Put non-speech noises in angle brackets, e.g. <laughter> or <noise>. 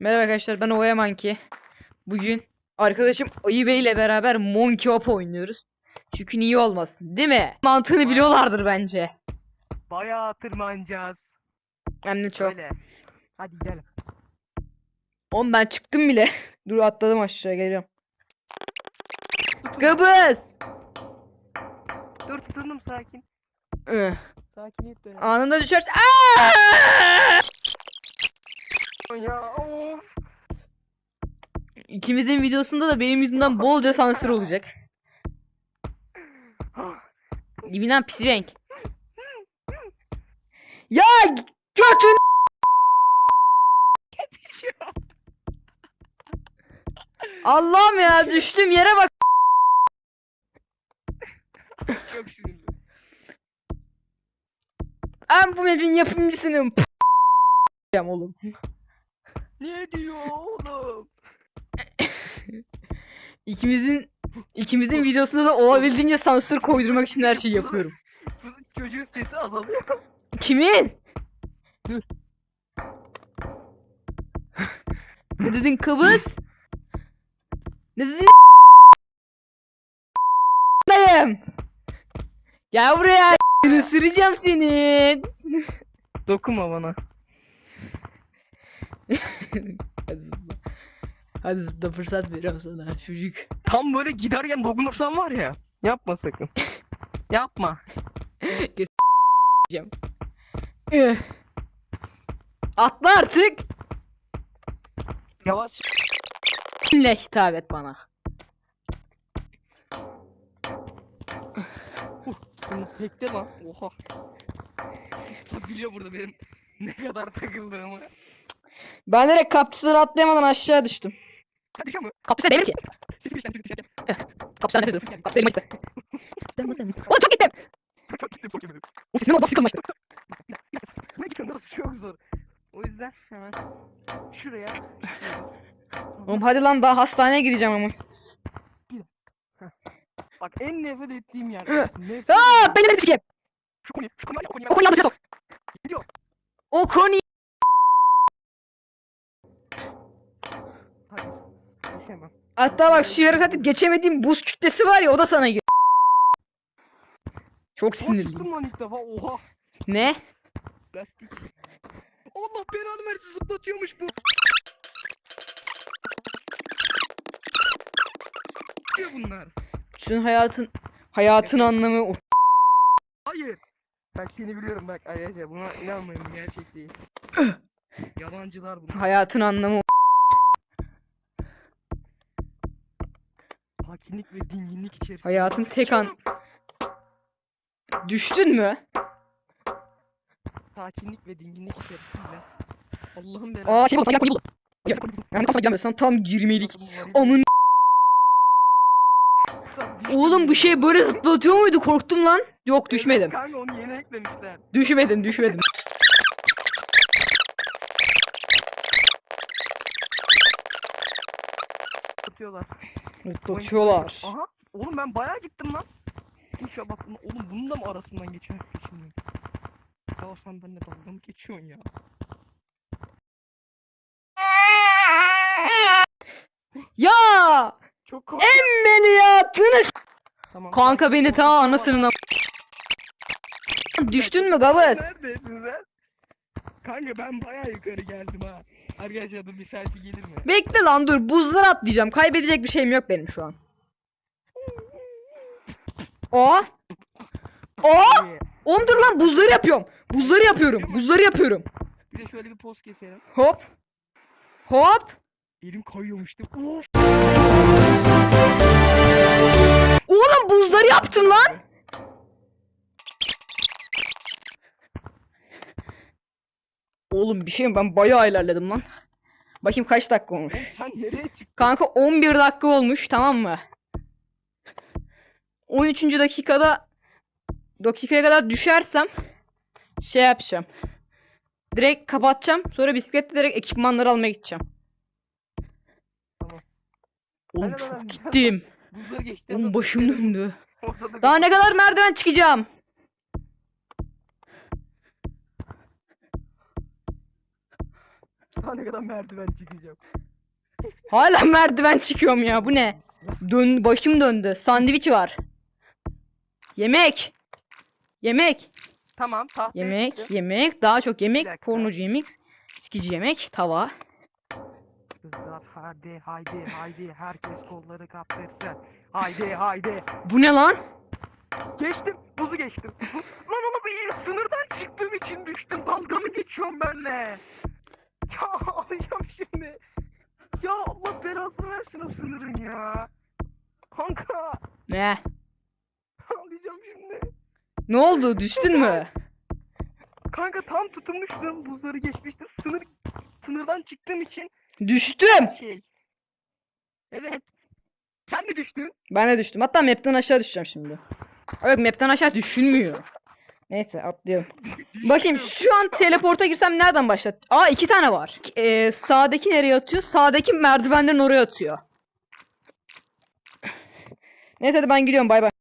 Merhaba arkadaşlar ben Oya Monkey. Bugün arkadaşım Ayı Bey ile beraber Monkey Up oynuyoruz. Çünkü niye olmasın değil mi? Mantığını biliyorlardır bence. Bayağı tırmanacağız. Hem de çok. Öyle. Hadi gidelim. Oğlum ben çıktım bile. <laughs> Dur atladım aşağı geliyorum. Kıbrıs. Dur tutundum sakin. Ih, Sakiniyet dönemi. Anında düşerse. Aa! Ya of. İkimizin videosunda da benim yüzümden bolca sansür olacak. Dibinden pis renk. Ya götün Allah'ım ya düştüm yere bak. Çok sinirli. Ben bu map'in yapımcısıyım. P- oğlum. Ne diyor oğlum? İkimizin ikimizin videosunda da olabildiğince sansür koydurmak için her şeyi yapıyorum. Çocuğun sesi azalıyor. Kimin? Dur. Ne dedin Kıbrıs? Ne dedin? Dayım. Gel buraya. Isıracağım seni. Dokunma bana. <laughs> Hadi zıpla. Hadi zıpla fırsat veriyorum sana çocuk. Tam böyle giderken dokunursan var ya. Yapma sakın. <laughs> Yapma. Üh. Atla artık. Yavaş. Kimle hitap et bana. Tekte lan. Oha. Kimse biliyor burada benim <laughs> ne kadar takıldığımı. Ben direkt kapçıları atlayamadan aşağı düştüm. Kapçılar değil ki. Kapçılar nefret ediyorum. Kapçılar elime gitti. Oğlum çok gittim. Çok gittim çok yemedim. O sesimin odası yıkılmıştı. Ne gidiyorsun çok zor. O yüzden hemen şuraya. Oğlum hadi lan daha hastaneye gideceğim ama. Bak en nefret ettiğim yer. Hı. Nefret Aa ediyorum. beni beni sikeyim. Şu konuyu, şu konuyu, o konuyu. O konuyu sok. Gidiyor. O konuyu. Hadi. Düşemem. Hatta bak şu yarı zaten geçemediğim buz kütlesi var ya o da sana gir. Çok sinirliyim. çıktım lan ilk defa. Oha. Ne? Plastik. Allah belanı versin zıplatıyormuş bu. Diyor bunlar. Şunun hayatın hayatın anlamı o. Hayır. Bak seni biliyorum bak arkadaşlar buna inanmayın gerçek değil. <clears throat> Yalancılar bunlar. Hayatın anlamı o. Sakinlik ve dinginlik içerisinde. Hayatın tek an. Düştün mü? Sakinlik ve dinginlik içerisinde. Allah'ım belası. Aa şey buldum. Sanki buldum. Yani tam sana gelmiyorsan tam girmelik. Amın. Oğlum bu şey böyle zıplatıyor muydu? Korktum lan. Yok düşmedim. Kanka onu yeni eklemişler. Düşmedim düşmedim. Atıyorlar. Zıplatıyorlar. Aha. Oğlum ben bayağı gittim lan. İnşallah bak oğlum bunun da mı arasından geçer geçilmiyor. Ya sen benimle dalga mı geçiyorsun ya? Ya! Çok korktum. Ameliyatını s- Tamam. Kanka beni ta anasının Düştün mü Gavız? Neredesin sen? Kanka ben bayağı yukarı geldim ha. Arkadaşlar dur bir selfie gelir mi? Bekle lan dur buzlar atlayacağım. Kaybedecek bir şeyim yok benim şu an. O? O? Oğlum dur lan buzları yapıyorum. Buzları yapıyorum. Buzları yapıyorum. Bir de şöyle bir poz keselim. Hop. Hop. Elim kayıyormuştu. Of. Oğlum buzları yaptım lan. Oğlum bir şey mi? Ben bayağı ilerledim lan. Bakayım kaç dakika olmuş. Oğlum sen nereye çıktın? Kanka 11 dakika olmuş tamam mı? 13. dakikada dakikaya kadar düşersem şey yapacağım. Direkt kapatacağım. Sonra bisikletle direkt ekipmanları almaya gideceğim. Tamam. Oğlum çok gittim. <laughs> Oğlum başım döndü. <laughs> Daha ne kadar merdiven çıkacağım? Daha ne kadar merdiven çıkacağım. Hala merdiven çıkıyorum ya. Bu ne? Dön başım döndü. Sandviç var. Yemek. Yemek. Tamam tahtaya Yemek. çıktı. Yemek. Daha çok Bir yemek. dakika. Pornocu yemek. Sikici yemek. Tava. Kızlar hadi haydi haydi herkes kolları kaptırsın. Haydi haydi. Bu ne lan? Geçtim buzu geçtim. Lan oğlum iyi sınırdan çıktığım için düştüm. Dalga mı geçiyorum benle? Ya <laughs> alacağım şimdi. Ya Allah belasını versin o sınırın ya. Kanka Ne? alacağım şimdi. Ne oldu? Düştün mü? Kanka tam tutunmuştum. Buzları geçmiştim. Sınır sınırdan çıktığım için Düştüm. şey. Evet. Sen mi düştün? Ben de düştüm. Hatta map'ten aşağı düşeceğim şimdi. Evet map'ten aşağı düşünmüyor. Neyse atlıyorum. Bakayım şu an teleporta girsem nereden başlat? Aa iki tane var. Ee, sağdaki nereye atıyor? Sağdaki merdivenlerin oraya atıyor. Neyse hadi ben gidiyorum bay bay.